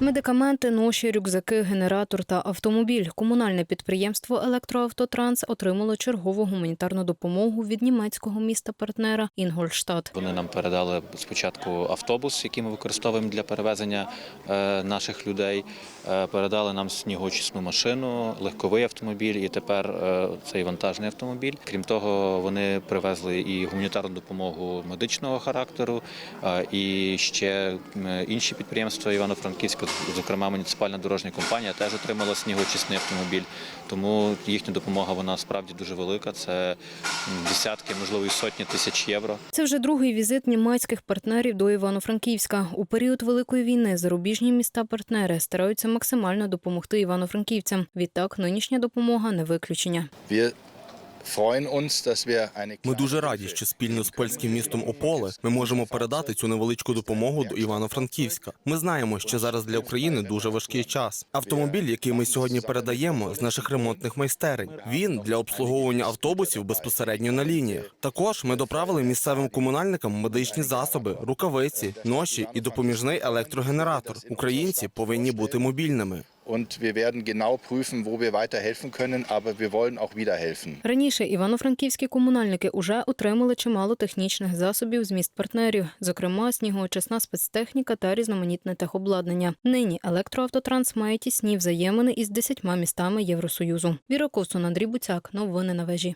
Медикаменти, ноші, рюкзаки, генератор та автомобіль. Комунальне підприємство Електроавтотранс отримало чергову гуманітарну допомогу від німецького міста партнера Інгольштадт. Вони нам передали спочатку автобус, який ми використовуємо для перевезення е, наших людей. Е, Передали нам снігоочисну машину, легковий автомобіль і тепер е, цей вантажний автомобіль. Крім того, вони привезли і гуманітарну допомогу медичного характеру, і ще інші підприємства Івано-Франківська, зокрема муніципальна дорожня компанія, теж отримала снігоочисний автомобіль. Тому їхня допомога вона справді дуже велика. Це десятки, можливо, і сотні тисяч євро. Це вже другий візит німецьких партнерів до Івано-Франківська. У період великої війни зарубіжні міста-партнери стараються максимально допомогти івано-франківцям. Відтак, нинішня допомога не виключення. Ми дуже раді, що спільно з польським містом Ополе ми можемо передати цю невеличку допомогу до Івано-Франківська. Ми знаємо, що зараз для України дуже важкий час. Автомобіль, який ми сьогодні передаємо з наших ремонтних майстерень, він для обслуговування автобусів безпосередньо на лініях. Також ми доправили місцевим комунальникам медичні засоби, рукавиці, ноші і допоміжний електрогенератор. Українці повинні бути мобільними. Und wir werden genau prüfen, wo wir weiterhelfen können, aber wir wollen auch wieder helfen. Раніше івано-франківські комунальники уже отримали чимало технічних засобів з міст партнерів, зокрема снігоочисна спецтехніка та різноманітне техобладнання. Нині електроавтотранс має тісні взаємини із десятьма містами Євросоюзу. Віра Косун, Андрій Буцяк. Новини на вежі.